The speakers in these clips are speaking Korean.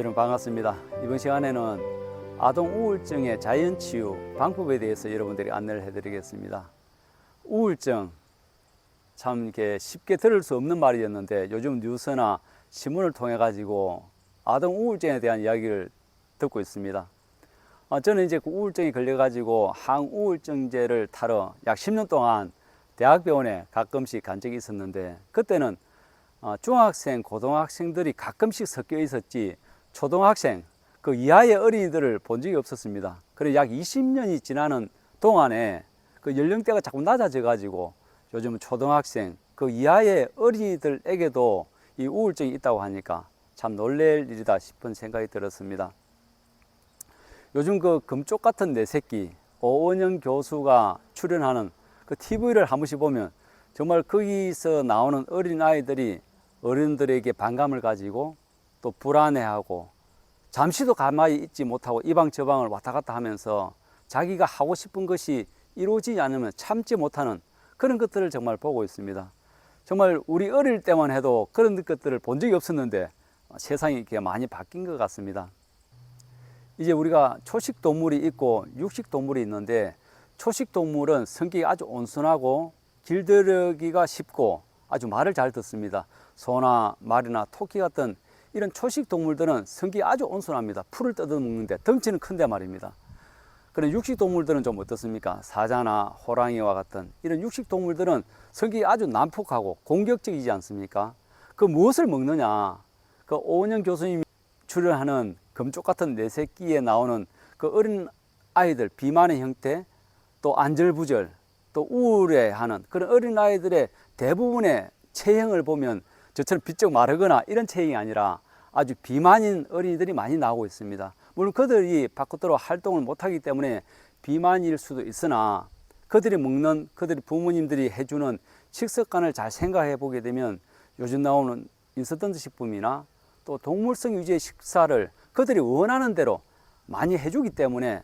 여러분 반갑습니다. 이번 시간에는 아동 우울증의 자연 치유 방법에 대해서 여러분들이 안내를 해드리겠습니다. 우울증 참 이렇게 쉽게 들을 수 없는 말이었는데 요즘 뉴스나 신문을 통해 가지고 아동 우울증에 대한 이야기를 듣고 있습니다. 어, 저는 이제 그 우울증에 걸려 가지고 항우울증제를 타러 약 10년 동안 대학병원에 가끔씩 간 적이 있었는데 그때는 어, 중학생, 고등학생들이 가끔씩 섞여 있었지 초등학생 그 이하의 어린이들을 본 적이 없었습니다. 그래 약 20년이 지나는 동안에 그 연령대가 자꾸 낮아져 가지고 요즘 초등학생 그 이하의 어린이들에게도 이 우울증이 있다고 하니까 참 놀랄 일이다 싶은 생각이 들었습니다. 요즘 그 금쪽 같은 내 새끼 오은영 교수가 출연하는 그 TV를 한 번씩 보면 정말 거기서 나오는 어린 아이들이 어른들에게 반감을 가지고 또 불안해하고 잠시도 가만히 있지 못하고 이방 저방을 왔다 갔다 하면서 자기가 하고 싶은 것이 이루어지지 않으면 참지 못하는 그런 것들을 정말 보고 있습니다. 정말 우리 어릴 때만 해도 그런 것들을 본 적이 없었는데 세상이 이렇게 많이 바뀐 것 같습니다. 이제 우리가 초식 동물이 있고 육식 동물이 있는데 초식 동물은 성격이 아주 온순하고 길들여기가 쉽고 아주 말을 잘 듣습니다. 소나 말이나 토끼 같은 이런 초식 동물들은 성격이 아주 온순합니다. 풀을 뜯어먹는데 덩치는 큰데 말입니다. 그런 육식 동물들은 좀 어떻습니까? 사자나 호랑이와 같은 이런 육식 동물들은 성격이 아주 난폭하고 공격적이지 않습니까? 그 무엇을 먹느냐? 그 오은영 교수님이 출연하는 금쪽 같은 내 새끼에 나오는 그 어린 아이들 비만의 형태, 또 안절부절, 또 우울해하는 그런 어린 아이들의 대부분의 체형을 보면 저처럼 비쩍 마르거나 이런 체형이 아니라 아주 비만인 어린이들이 많이 나오고 있습니다. 물론 그들이 밖으로 활동을 못하기 때문에 비만일 수도 있으나 그들이 먹는 그들이 부모님들이 해주는 식습관을 잘 생각해 보게 되면 요즘 나오는 인스턴트 식품이나 또 동물성 위주의 식사를 그들이 원하는 대로 많이 해주기 때문에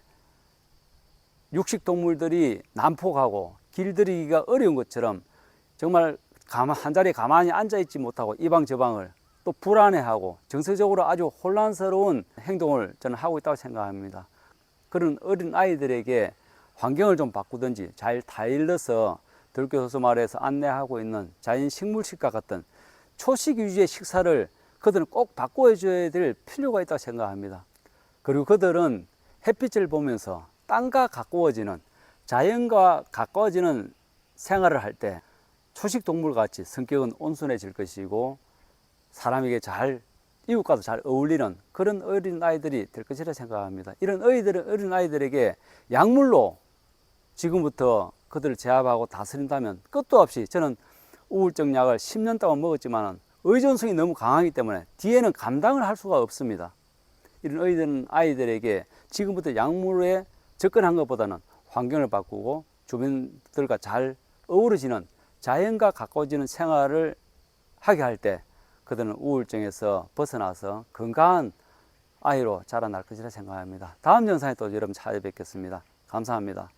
육식 동물들이 난폭하고 길들이기가 어려운 것처럼 정말 가만, 한 자리에 가만히 앉아 있지 못하고 이방 저방을 또 불안해하고 정서적으로 아주 혼란스러운 행동을 저는 하고 있다고 생각합니다. 그런 어린 아이들에게 환경을 좀 바꾸든지 잘 타일러서 들교수 말에서 안내하고 있는 자연 식물식과 같은 초식 위주의 식사를 그들은 꼭 바꿔줘야 될 필요가 있다고 생각합니다. 그리고 그들은 햇빛을 보면서 땅과 가까워지는 자연과 가까워지는 생활을 할때 초식 동물 같이 성격은 온순해질 것이고 사람에게 잘 이웃과도 잘 어울리는 그런 어린 아이들이 될 것이라 생각합니다. 이런 어린이들 어린 아이들에게 약물로 지금부터 그들을 제압하고 다스린다면 끝도 없이 저는 우울증 약을 10년 동안 먹었지만 의존성이 너무 강하기 때문에 뒤에는 감당을 할 수가 없습니다. 이런 어린 아이들에게 지금부터 약물에 접근한 것보다는 환경을 바꾸고 주변들과 잘 어우러지는 자연과 가까워지는 생활을 하게 할 때 그들은 우울증에서 벗어나서 건강한 아이로 자라날 것이라 생각합니다. 다음 영상에 또 여러분 찾아뵙겠습니다. 감사합니다.